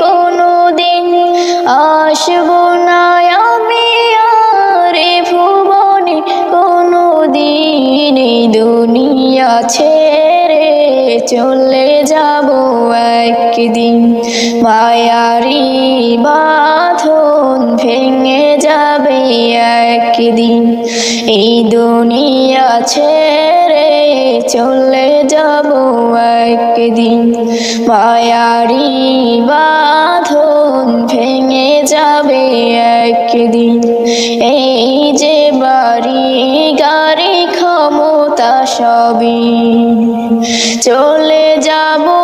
কোনো দিন আসব না আমি আরে ভুবনে। কোনো দিন দুনিয়া ছেড়ে চলে যাব একদিন। মায়ারি বাঁধন ভেঙে যাবে একদিন। এই দুনিয়া ছেড়ে চলে যাব একদিন। মায়ারি বাঁধন ভেঙে যাবে একদিন। এই যে বাড়ি, গাড়ি, ক্ষমতা সবই চলে যাব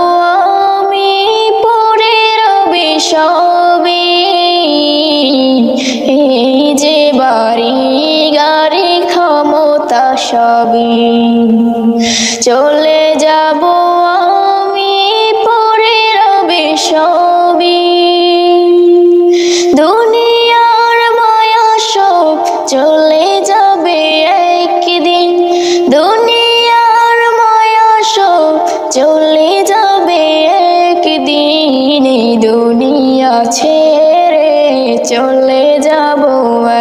যে গাড়ি ক্ষমতা সবই। চলে যাব আমি পরে রবি সবই দুনিয়ার মায়া সব চলে যাবে একদিন। দুনিয়ার মায়া সব চলে যাবে একদিন। দুনিয়া ছেড়ে চলে যাব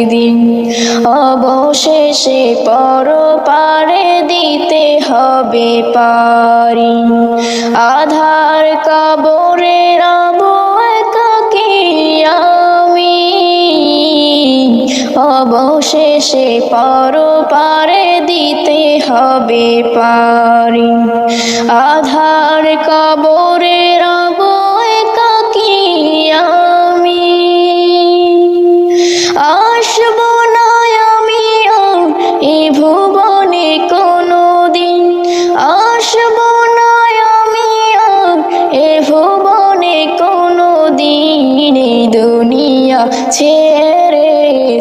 একদিন অবশেষে পর পারে দিতে হবে পারি। আধার কবরে রব একাকি আমি। অবশেষে পর পারে দিতে হবে পারি। আধার কবরে রব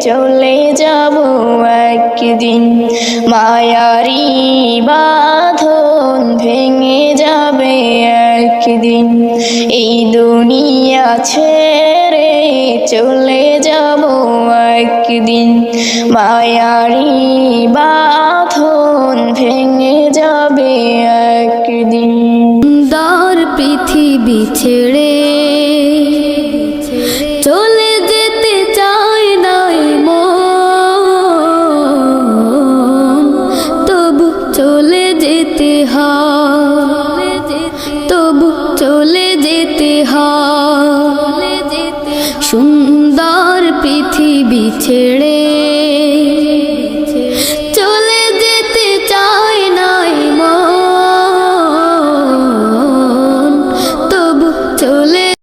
চলে যাব একদিন। মায়ারি বাঁধন ভেঙে যাবে একদিন। এই দুনিয়া ছেড়ে চলে যাব একদিন। মায়ারি বাঁধন ভেঙে যাবে একদিন। দর পৃথিবী ছেড়ে